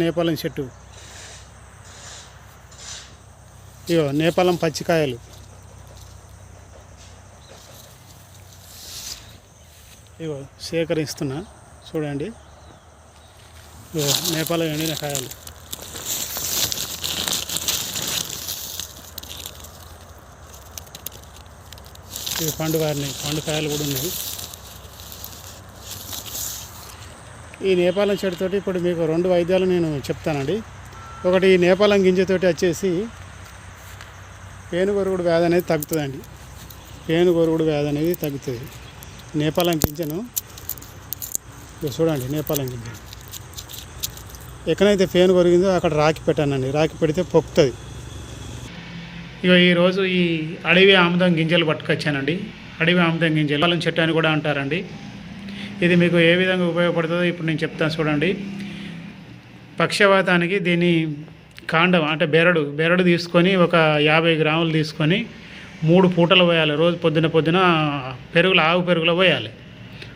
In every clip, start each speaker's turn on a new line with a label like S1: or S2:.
S1: నేపాలం చెట్టు? ఇగో నేపాలం పచ్చికాయలు. ఇగో సేకరిస్తున్నా. చూడండి. ఇగో నేపాలం ఎండిన కాయలు. ఇవి పండు వారినాయి పండు కాయలు కూడా ఉన్నాయి. ఈ నేపాలం చెట్టుతోటి ఇప్పుడు మీకు రెండు వైద్యాలు నేను చెప్తానండి. ఒకటి ఈ నేపాలం గింజతోటి వచ్చేసి పేనుగొరుగుడు వ్యాధి అనేది తగ్గుతుందండి. పేనుగొరుగుడు వ్యాధి అనేది తగ్గుతుంది. నేపాలం గింజను చూడండి నేపాలం గింజ ఎక్కడైతే పేను కొరిగిందో అక్కడ రాకి పెట్టానండి. రాకి పెడితే పొక్కుతుంది. ఇక ఈరోజు ఈ అడవి ఆముదం గింజలు పట్టుకొచ్చానండి. అడవి ఆముదం గింజలు పాలం చెట్టు అని కూడా అంటారండి. ఇది మీకు ఏ విధంగా ఉపయోగపడుతుందో ఇప్పుడు నేను చెప్తాను చూడండి. పక్షవాతానికి దీని కాండం అంటే బెరడు బెరడు తీసుకొని ఒక యాభై గ్రాములు తీసుకొని మూడు పూటలు పోయాలి. రోజు పొద్దున పొద్దున పెరుగులో ఆవు పెరుగులో పోయాలి.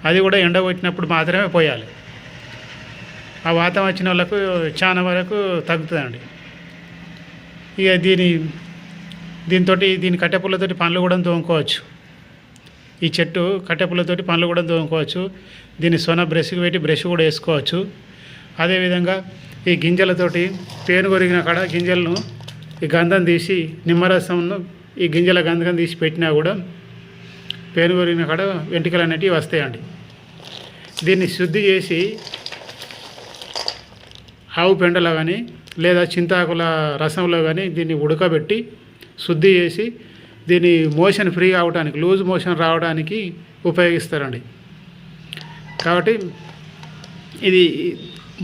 S1: అది కూడా ఎండ కొట్టినప్పుడు మాత్రమే పోయాలి. ఆ వాతం వచ్చిన వాళ్ళకు చాలా వరకు తగ్గుతుందండి. ఇక దీని దీంతో దీని కట్టెపుల్లతోటి పండ్లు కూడా తోముకోవచ్చు. ఈ చెట్టు కట్టెపుల్లతోటి పండ్లు కూడా తోముకోవచ్చు. దీన్ని సొన బ్రష్కి పెట్టి బ్రష్ కూడా వేసుకోవచ్చు. అదేవిధంగా ఈ గింజలతోటి పేను కొరిగిన కాడ గింజలను ఈ గంధం తీసి నిమ్మరసంను ఈ గింజల గంధం తీసి పెట్టినా కూడా పేను కొరిగిన కాడ వెంట్రుకలు అనేటివి వస్తాయండి. దీన్ని శుద్ధి చేసి ఆవు పెండలో కానీ లేదా చింతాకుల రసంలో కానీ దీన్ని ఉడకబెట్టి శుద్ధి చేసి దీని మోషన్ ఫ్రీ అవడానికి లూజ్ మోషన్ రావడానికి ఉపయోగిస్తారండి. కాబట్టి ఇది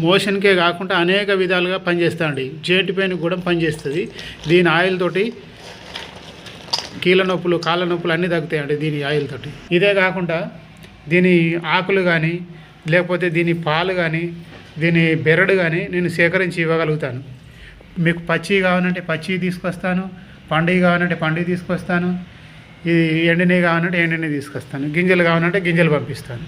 S1: మోషన్కే కాకుండా అనేక విధాలుగా పనిచేస్తాండి జేంటి పెయిన్ కూడా పనిచేస్తుంది. దీని ఆయిల్ తోటి కీళ్ళ నొప్పులు కాళ్ళ నొప్పులు అన్నీ తగ్గుతాయండి దీని ఆయిల్ తోటి. ఇదే కాకుండా దీని ఆకులు కానీ లేకపోతే దీని పాలు కానీ దీని బెరడు కానీ నేను సేకరించి ఇవ్వగలుగుతాను. మీకు పచ్చి కావాలంటే పచ్చి తీసుకొస్తాను. పండుగ కావాలంటే పండుగ తీసుకొస్తాను. ఇది ఎండినవి కావాలంటే ఎండినవి తీసుకొస్తాను. గింజలు కావాలంటే గింజలు పంపిస్తాను.